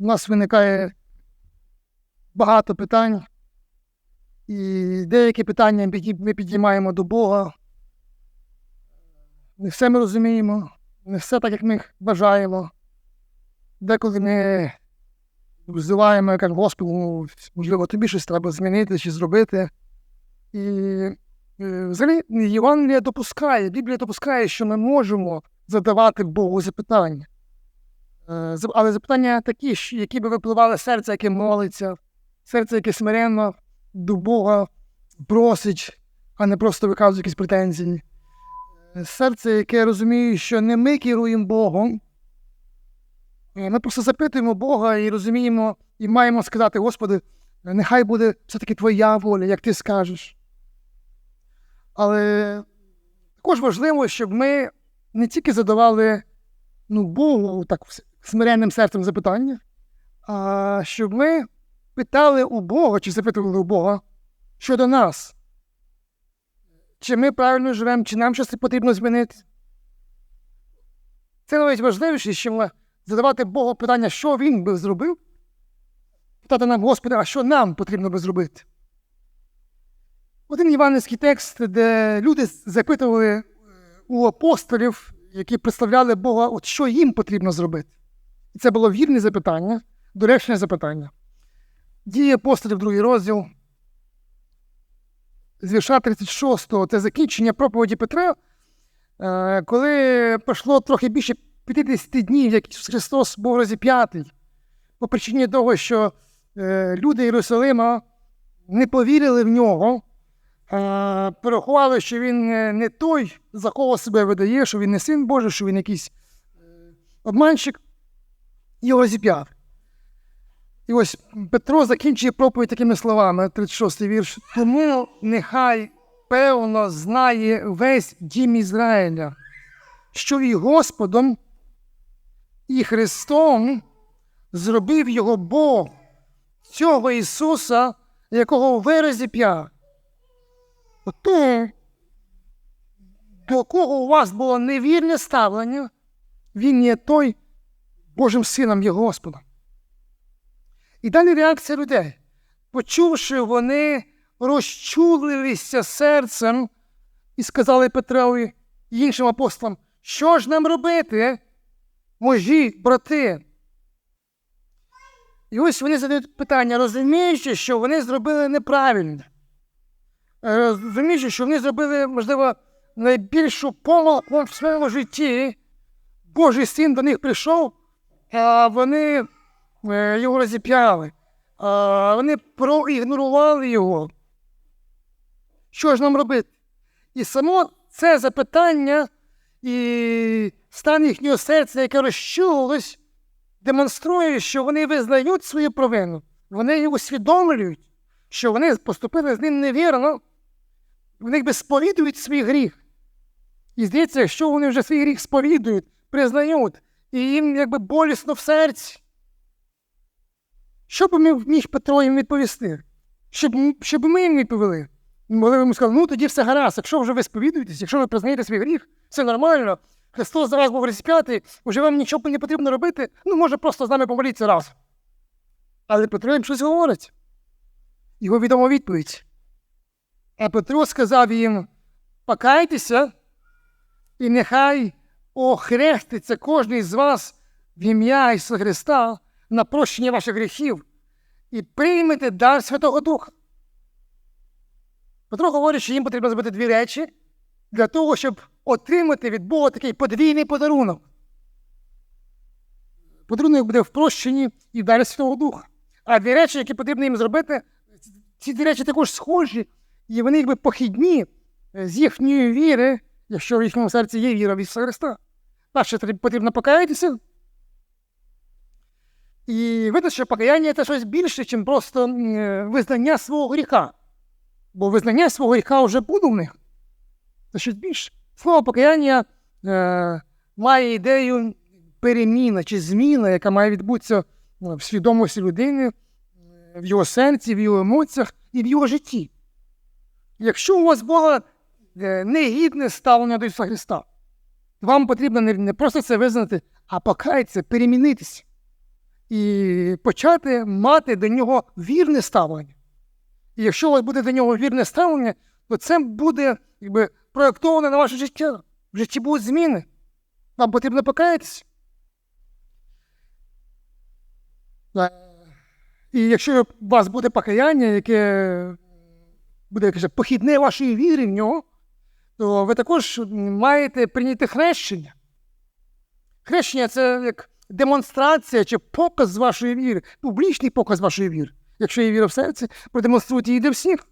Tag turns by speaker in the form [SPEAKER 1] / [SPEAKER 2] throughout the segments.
[SPEAKER 1] у нас виникає багато питань, і деякі питання ми підіймаємо до Бога. Не все ми розуміємо, не все так, як ми бажаємо. Деколи ми взиваємо, як Господу, можливо, тобі щось треба змінити чи зробити. І е, взагалі Євангелія допускає, Біблія допускає, що ми можемо задавати Богу запитання. Е, Але запитання такі, які би випливали з серця, яке молиться, серце, яке смиренно до Бога просить, а не просто виказує якісь претензії. Е, Серце, яке розуміє, що не ми керуємо Богом. Е, Ми просто запитуємо Бога і розуміємо, і маємо сказати, Господи, нехай буде все-таки Твоя воля, як ти скажеш. Але також важливо, щоб ми не тільки задавали ну, Богу так с- смиренним серцем запитання, а щоб ми питали у Бога, чи запитували у Бога щодо нас. Чи ми правильно живемо, чи нам щось потрібно змінити. Це навіть важливіше, ніж задавати Богу питання, що він би зробив, питати нам, Господи, а що нам потрібно би зробити. Один євангельський текст, де люди запитували у апостолів, які представляли Бога, от що їм потрібно зробити. І це було вірне запитання, доречне запитання. Дії апостолів, другий розділ. З вірша 36 це закінчення проповіді Петра, е, коли пройшло трохи більше 50 днів, як Ісус Христос був розіп'ятий, по причині того, що е, люди Єрусалима не повірили в нього, е, порахували, що він не той, за кого себе видає, що він не син Божий, що він якийсь обманщик, його розіп'яв. І ось Петро закінчує проповідь такими словами, 36 вірш. Тому нехай певно знає весь дім Ізраїля, що і Господом, і Христом зробив його Бог, цього Ісуса, якого ви розіп'яв. Ото, до кого у вас було невірне ставлення, Він є той Божим Сином є Господом. І далі реакція людей. Почувши, вони розчулилися серцем і сказали Петрові і іншим апостолам, що ж нам робити, можі, брати? І ось вони задають питання, розуміючи, що вони зробили неправильно. Розуміючи, що вони зробили, можливо, найбільшу помилку в своєму житті. Божий син до них прийшов, вони е, його розіп'яли. А Вони проігнорували його. Що ж нам робити? І само це запитання і стан їхнього серця, яке розчулилось, демонструє, що вони визнають свою провину, вони усвідомлюють, що вони поступили з ним невірно, вони би сповідують свій гріх. І здається, якщо вони вже свій гріх сповідують, признають, і їм якби болісно в серці. Що б міг Петро їм відповісти? Щоб, щоб ми їм відповіли. Могли б йому сказати, ну тоді все гаразд, якщо вже ви сповідуєтесь, якщо ви признаєте свій гріх, все нормально, Христос за вас був розп'ятий, вже вам нічого не потрібно робити, ну може просто з нами помоліться раз. Але Петро їм щось говорить. Його відома відповідь. А Петро сказав їм: покайтеся, і нехай охреститься кожен з вас в ім'я Ісуса Христа на прощення ваших гріхів і приймете дар Святого Духа. Петро говорить, що їм потрібно зробити дві речі для того, щоб отримати від Бога такий подвійний подарунок. Подарунок буде в прощенні і в дарі Святого Духа. А дві речі, які потрібно їм зробити, ці дві речі також схожі, і вони якби похідні з їхньої віри, якщо в їхньому серці є віра в Ісуса Христа. Перше, потрібно покаятися. І видно, що покаяння це щось більше, ніж просто е, визнання свого гріха. Бо визнання свого гріха вже буде в них. Це щось більше. Слово покаяння е, має ідею переміна чи зміна, яка має відбутися е, в свідомості людини, е, в його серці, в його емоціях і в його житті. Якщо у вас е, негідне ставлення до Ісуса Христа, вам потрібно не, просто це визнати, а покаятися, перемінитися. і почати мати до нього вірне ставлення. І якщо у вас буде до нього вірне ставлення, то це буде якби, проєктоване на ваше життя. В житті будуть зміни. Вам потрібно покаятися. Е, І якщо у вас буде покаяння, яке буде похідне вашої віри в нього, то ви також маєте прийняти хрещення. Хрещення це як демонстрація чи показ вашої віри, публічний показ вашої віри. Якщо є віра в серці, продемонструйте її для всіх.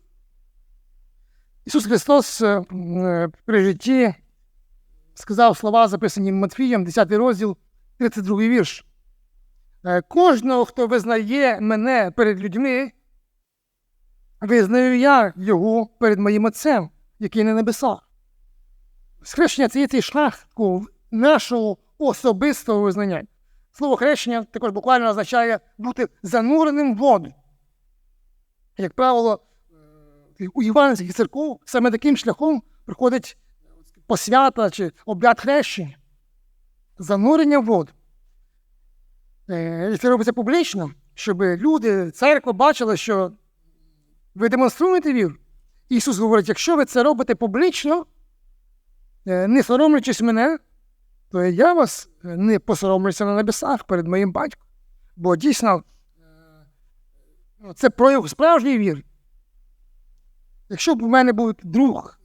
[SPEAKER 1] Ісус Христос е, е, при житті сказав слова, записані Матфієм, 10 розділ, 32 вірш. Е, Кожного, хто визнає мене перед людьми, визнаю я його перед моїм Отцем, який на небесах. Схрещення це є цей шлях нашого особистого визнання. Слово хрещення також буквально означає бути зануреним в воду. Як правило, е, у іванських церков саме таким шляхом приходить посвята чи обряд хрещення. Занурення в воду. Е, І це робиться публічно, щоб люди, церква бачила, що ви демонструєте віру. Ісус говорить, якщо ви це робите публічно, не соромлячись мене, то я вас е, не посоромлюся на небесах перед моїм батьком. Бо дійсно е, ну, це прояв справжньої віри. Якщо б у мене був друг,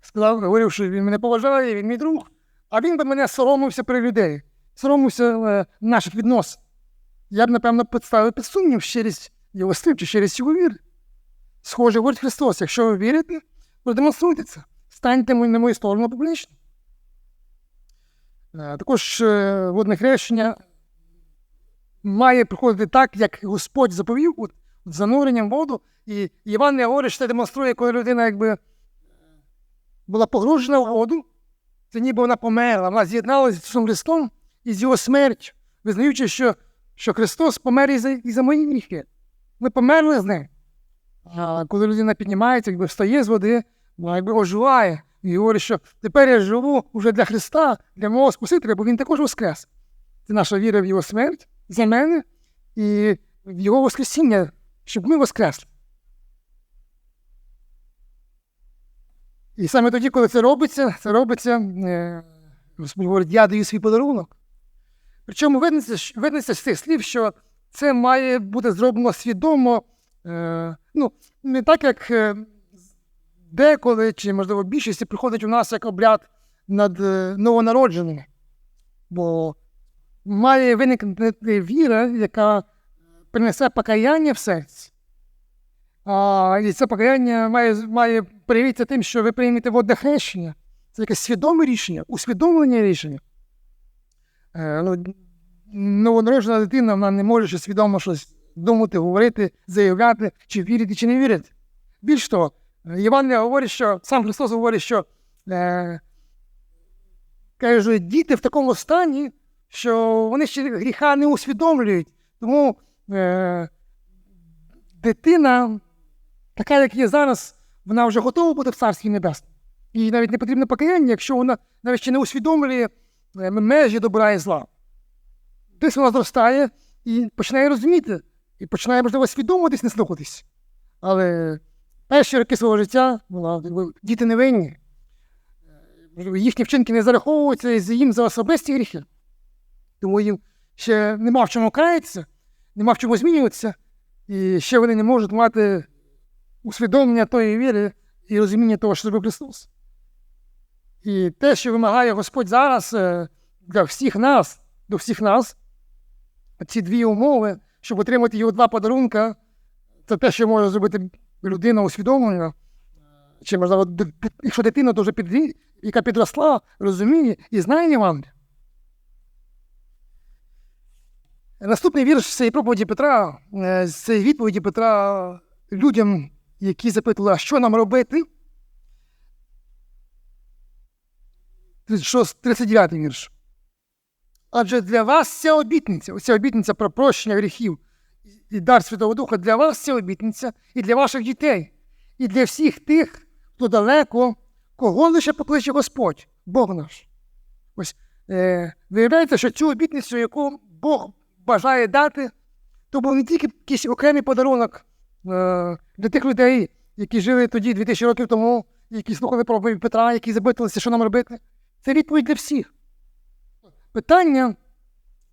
[SPEAKER 1] сказав, говорив, що він мене поважає, він мій друг, а він би мене соромився при людей, соромився е, наших відносин. Я б, напевно, підставив під сумнів щирість його слів чи щирість його віри. Схоже, говорить Христос, якщо ви вірите, продемонструйте це. Станьте на мою сторону публічно. Е, Також е, водне хрещення має приходити так, як Господь заповів, от, от зануренням воду. І Іван не що це демонструє, коли людина якби була погружена в воду, це ніби вона померла, вона з'єдналася з Ісусом Христом і з Його смертю, визнаючи, що, що Христос помер і за, і за мої гріхи. Ми померли з ним. А коли людина піднімається, якби встає з води, вона якби оживає і говорить, що тепер я живу вже для Христа, для мого Спасителя, бо Він також воскрес. Це наша віра в Його смерть за мене і в Його Воскресіння, щоб ми воскресли. І саме тоді, коли це робиться, це робиться, е, Господь говорить, я даю свій подарунок. Причому виднося з цих слів, що це має бути зроблено свідомо, е, ну, не так, як е, деколи, чи, можливо, більшості приходить у нас як обряд над е, новонародженими. Бо має виникнути віра, яка принесе покаяння в серці. А, і це покаяння має, має проявитися тим, що ви приймете водне хрещення. Це якесь свідоме рішення, усвідомлення рішення. Е, ну, новонароджена дитина вона не може свідомо щось думати, говорити, заявляти, чи вірити, чи не вірити. Більш того, Євангелія говорить, що сам Христос говорить, що е, каже, діти в такому стані, що вони ще гріха не усвідомлюють. Тому е, дитина, така, як є зараз, вона вже готова бути в Царстві Небесному. Їй навіть не потрібне покаяння, якщо вона навіть ще не усвідомлює е, межі добра і зла. Десь вона зростає і починає розуміти, і починає, можливо, свідомо десь не слухатись. Але перші роки свого життя вона, діти не винні. Їхні вчинки не зараховуються їм за особисті гріхи. Тому їм ще нема в чому каятися, нема в чому змінюватися, і ще вони не можуть мати усвідомлення тої віри і розуміння того, що зробив Христос. І те, що вимагає Господь зараз е, для всіх нас, до всіх нас, ці дві умови, щоб отримати його два подарунка, це те, що може зробити людина усвідомлена. Чи, можливо, якщо дитина дуже підрі, яка підросла, розуміє і знає Євангелія. Наступний вірш з цієї проповіді Петра, е, з цієї відповіді Петра людям, які запитували, що нам робити? 36, 39 вірш. Адже для вас ця обітниця, ця обітниця про прощення гріхів і дар Святого Духа, для вас ця обітниця і для ваших дітей, і для всіх тих, хто далеко, кого лише покличе Господь, Бог наш. Ось е, виявляється, що цю обітницю, яку Бог бажає дати то був не тільки якийсь окремий подарунок е, для тих людей, які жили тоді 2000 років тому, які слухали проповідь Петра, які запитувалися, що нам робити. Це відповідь для всіх. Питання,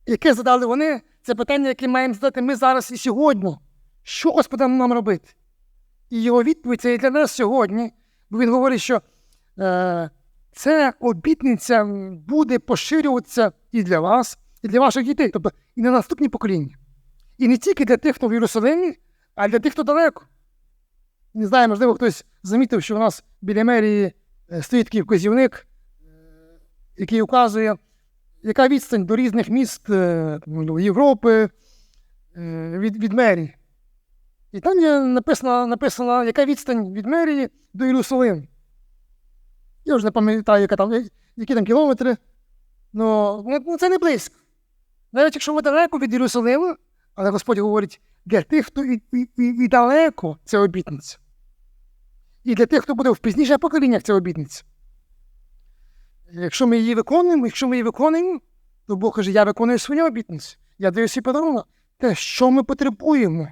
[SPEAKER 1] яке задали вони, це питання, яке маємо задати ми зараз і сьогодні. Що Господа нам робити? І його відповідь це і для нас сьогодні. Бо він говорить, що е, ця обітниця буде поширюватися і для вас, і для ваших дітей, тобто і на наступні покоління. І не тільки для тих, хто в Єрусалимі, а й для тих, хто далеко. Не знаю, можливо, хтось замітив, що у нас біля мерії е, стоїть такий вказівник, е, який указує, яка відстань до різних міст е, ну, Європи е, від, від мерії. І там є написано, написано, яка відстань від мерії до Єрусалиму. Я вже не пам'ятаю, яка там, які там кілометри. Ну, ну, це не близько. Навіть якщо ми далеко від Єрусалиму, але Господь говорить, для тих, хто і, і, і, і далеко це обітниця. І для тих, хто буде в пізніших поколіннях це обітниця. Якщо ми її виконуємо, якщо ми її виконуємо, то Бог каже, я виконую свою обітницю. Я даю свій подарунок. Те, що ми потребуємо.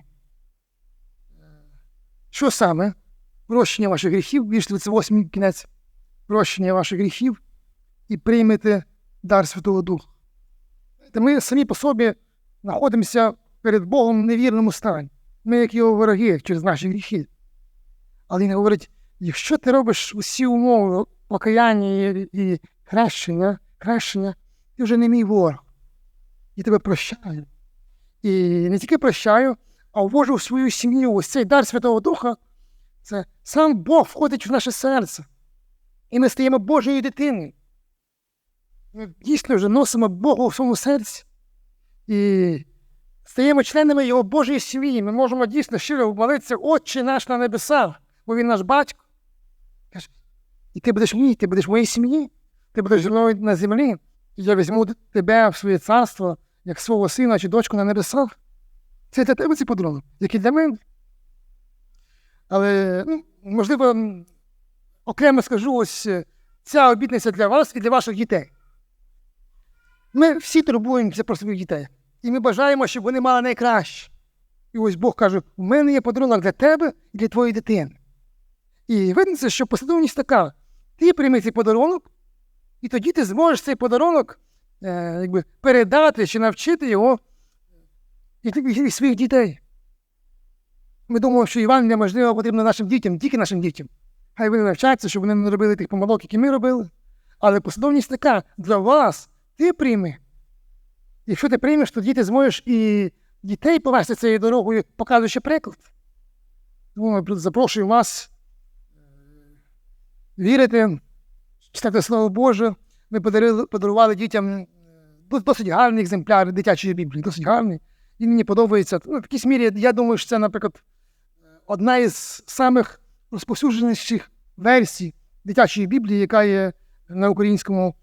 [SPEAKER 1] Що саме? Прощення ваших гріхів, більш 38 кінець, прощення ваших гріхів і приймете дар Святого Духа. Ми самі по собі знаходимося перед Богом в невірному стані. Ми, як його вороги, через наші гріхи. Але він говорить: якщо ти робиш усі умови покаяння і, і хрещення, хрещення, ти вже не мій ворог. Я тебе прощаю. І не тільки прощаю, а ввожу в свою сім'ю ось цей дар Святого Духа. Це сам Бог входить в наше серце. І ми стаємо Божою дитиною. Ми дійсно вже носимо Бога у своєму серці. І стаємо членами Його Божої сім'ї. Ми можемо дійсно щиро молитися, Отче наш на небесах, бо Він наш батько. Каже, і ти будеш мій, ти будеш моїй сім'ї, ти будеш зі мною на землі, і я візьму тебе в своє царство, як свого сина чи дочку на небесах. Це для тебе цей подарунок, як і для мене. Але, ну, можливо, окремо скажу, ось е, ця обітниця для вас і для ваших дітей. Ми всі турбуємося про своїх дітей. І ми бажаємо, щоб вони мали найкраще. І ось Бог каже: у мене є подарунок для тебе і для твоєї дитини. І видно, що послідовність така: ти прийми цей подарунок, і тоді ти зможеш цей подарунок е, якби, передати чи навчити його і, і, і своїх дітей. Ми думаємо, що Євангелія, можливо, потрібно нашим дітям, тільки нашим дітям. Хай вони навчаться, щоб вони не робили тих помилок, які ми робили. Але послідовність така для вас ти прийми. Якщо ти приймеш, то діти зможеш і дітей повести цією дорогою, показуючи приклад. Тому ми запрошуємо вас е, вірити, читати Слово Боже. Ми подарили, подарували дітям е, досить гарний екземпляр дитячої Біблії, досить гарний. Він мені подобається. Ну, в якійсь мірі, я думаю, що це, наприклад, одна із самих розповсюдженіших версій дитячої Біблії, яка є на українському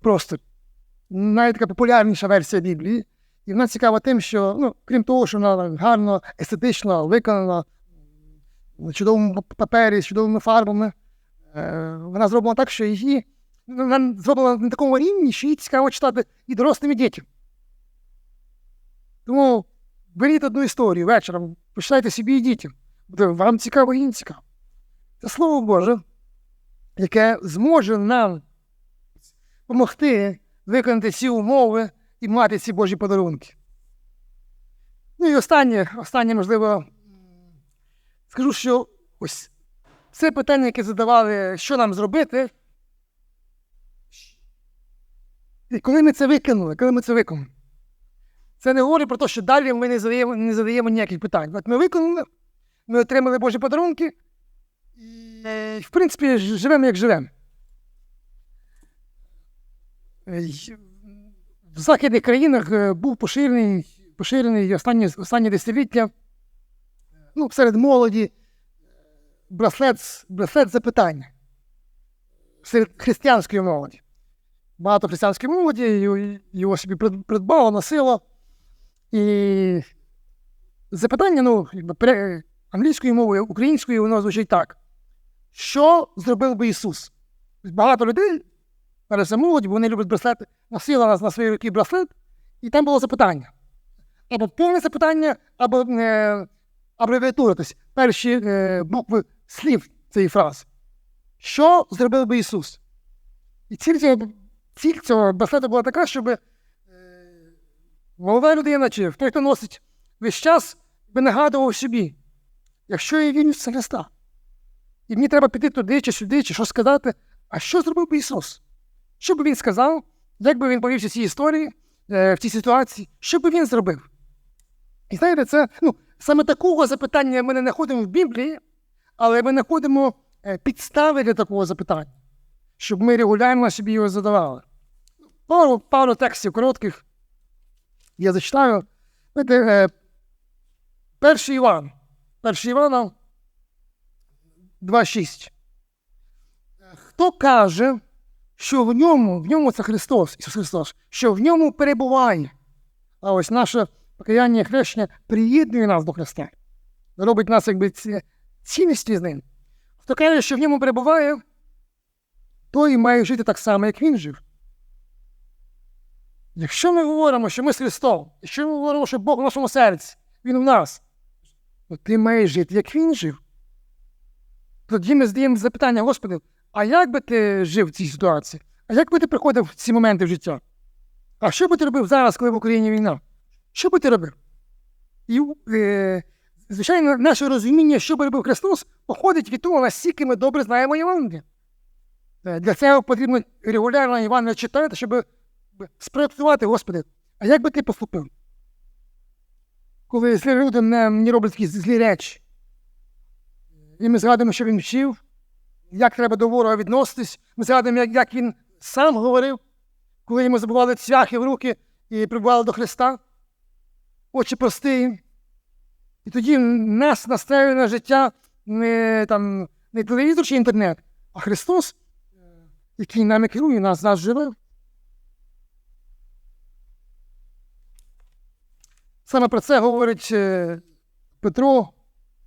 [SPEAKER 1] просторі. Навіть така популярніша версія Біблії. І вона цікава тим, що, ну, крім того, що вона гарно, естетично виконана, на чудовому папері, з чудовими фарбами, е, вона зроблена так, що її ну, вона зроблена на такому рівні, що її цікаво читати і дорослим, і дітям. Тому беріть одну історію вечором, почитайте собі і дітям. Буде вам цікаво і їм цікаво. Це Слово Боже, яке зможе нам допомогти виконати ці умови і мати ці Божі подарунки. Ну і останнє, останнє, можливо, скажу, що ось це питання, яке задавали, що нам зробити. І коли ми це викинули, коли ми це виконали, це не говорить про те, що далі ми не задаємо, не задаємо ніяких питань. От ми виконали, ми отримали Божі подарунки, і, в принципі, живемо, як живемо. В західних країнах е, був поширений, поширений останні, останні десятиліття ну, серед молоді браслет, браслет запитання серед християнської молоді. Багато християнської молоді його- собі придбало, носило. І запитання, ну, англійською мовою, українською, воно звучить так. Що зробив би Ісус? Тобто Багато людей, молодь, бо вони люблять браслети, носили на, на свої руки браслет, і там було запитання. або повне запитання, або е, абревіатура, тобто перші е, букви слів цієї фрази. Що зробив би Ісус? І ціль цього, ціль цього браслета була така, щоб е, молода людина чи той, хто носить весь час, би нагадував собі, якщо я вірю в Христа, і мені треба піти туди чи сюди, чи що сказати, а що зробив би Ісус? Що би він сказав, як би він повівся в цій історії, е, в цій ситуації, що би він зробив? І знаєте, це ну, саме такого запитання ми не знаходимо в Біблії, але ми знаходимо е, підстави для такого запитання, щоб ми регулярно собі його задавали. Пару, пару текстів коротких я зачитаю. Е, перший Іван. Перший Івана 2.6. Хто каже, що в ньому, в ньому це Христос, Ісус Христос, що в ньому перебуває. А ось наше покаяння і хрещення приєднує нас до Христа, робить нас якби ці- цінності з ним. Хто каже, що в ньому перебуває, той має жити так само, як він жив. Якщо ми говоримо, що ми з Христом, якщо ми говоримо, що Бог в нашому серці, Він в нас, то ти маєш жити, як він жив. Тоді ми задаємо запитання, Господи, а як би ти жив в цій ситуації? А як би ти приходив в ці моменти в життя? А що би ти робив зараз, коли в Україні війна? Що би ти робив? І, е, звичайно, наше розуміння, що би робив Христос, походить від того, наскільки ми добре знаємо Євангелія. Е, Для цього потрібно регулярно Євангелія читати, щоб спроектувати, Господи, а як би ти поступив? Коли злі люди не, роблять такі злі речі. І ми згадуємо, що він вчив, як треба до ворога відноситись. Ми згадуємо, як, як він сам говорив, коли йому забували цвяхи в руки і прибували до Христа. Очі прості. І тоді нас настраює на життя не, там, не телевізор чи інтернет, а Христос, е, який нами керує, нас, нас живе. Саме про це говорить е, Петро,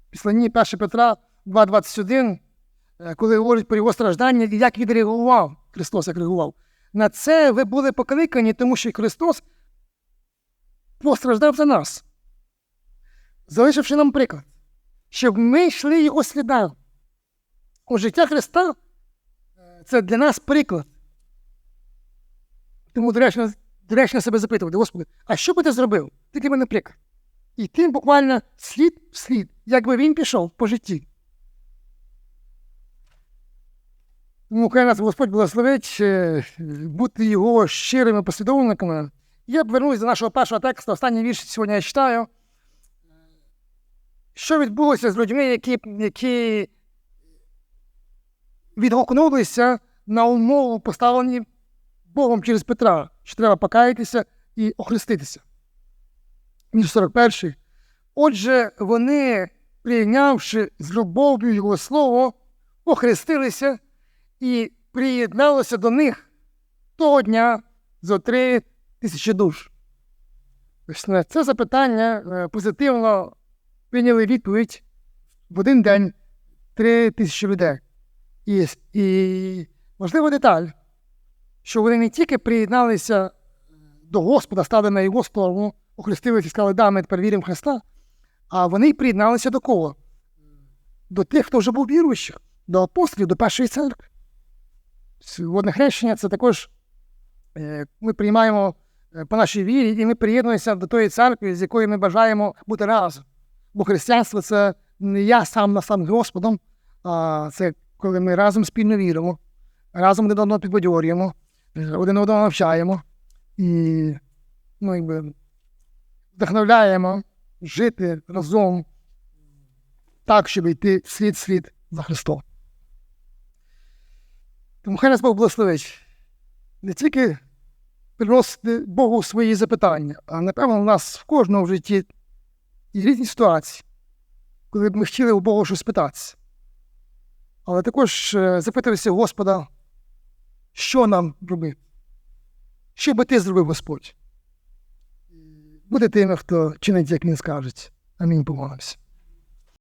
[SPEAKER 1] післанні 1 Петра 2,21, е, коли говорить про його страждання і як відреагував Христос, як реагував. На це ви були покликані, тому що Христос постраждав за нас, залишивши нам приклад, щоб ми йшли його слідами. У життя Христа е, це для нас приклад. Тому доречно, доречно себе запитувати, Господи, а що би ти зробив? Ти для мене приклад. І ти буквально слід в слід, якби він пішов по житті. Тому хай нас Господь благословить е, бути його щирими послідовниками. Я б вернусь до нашого першого тексту, останній вірш сьогодні я читаю. Що відбулося з людьми, які, які відгукнулися на умову, поставлені Богом через Петра, що треба покаятися і охреститися. Вірш 41. Отже, вони, прийнявши з любов'ю його слово, охрестилися і приєдналося до них того дня зо три тисячі душ. Це запитання е, позитивно прийняли відповідь в один день три тисячі людей. І, і важлива деталь, що вони не тільки приєдналися до Господа, стали на його сторону, охрестилися і сказали, да, ми тепер віримо Христа, а вони приєдналися до кого? До тих, хто вже був віруючих, до апостолів, до першої церкви. Водне хрещення це також е, ми приймаємо е, по нашій вірі, і ми приєднуємося до тої церкви, з якою ми бажаємо бути разом. Бо християнство це не я сам на сам Господом, а це коли ми разом спільно віримо, разом один одного підбадьорюємо, один одного навчаємо і ну, якби, вдохновляємо жити разом так, щоб йти слід слід за Христом. Тому хай нас Бог благословить не тільки приносити Богу свої запитання, а напевно, у нас в кожному в житті є різні ситуації, коли б ми хотіли у Бога щось питатися. Але також запитувався Господа, що нам робити? Що би ти зробив Господь? Буде тими, хто чинить, як він скаже. Амінь, помолимося.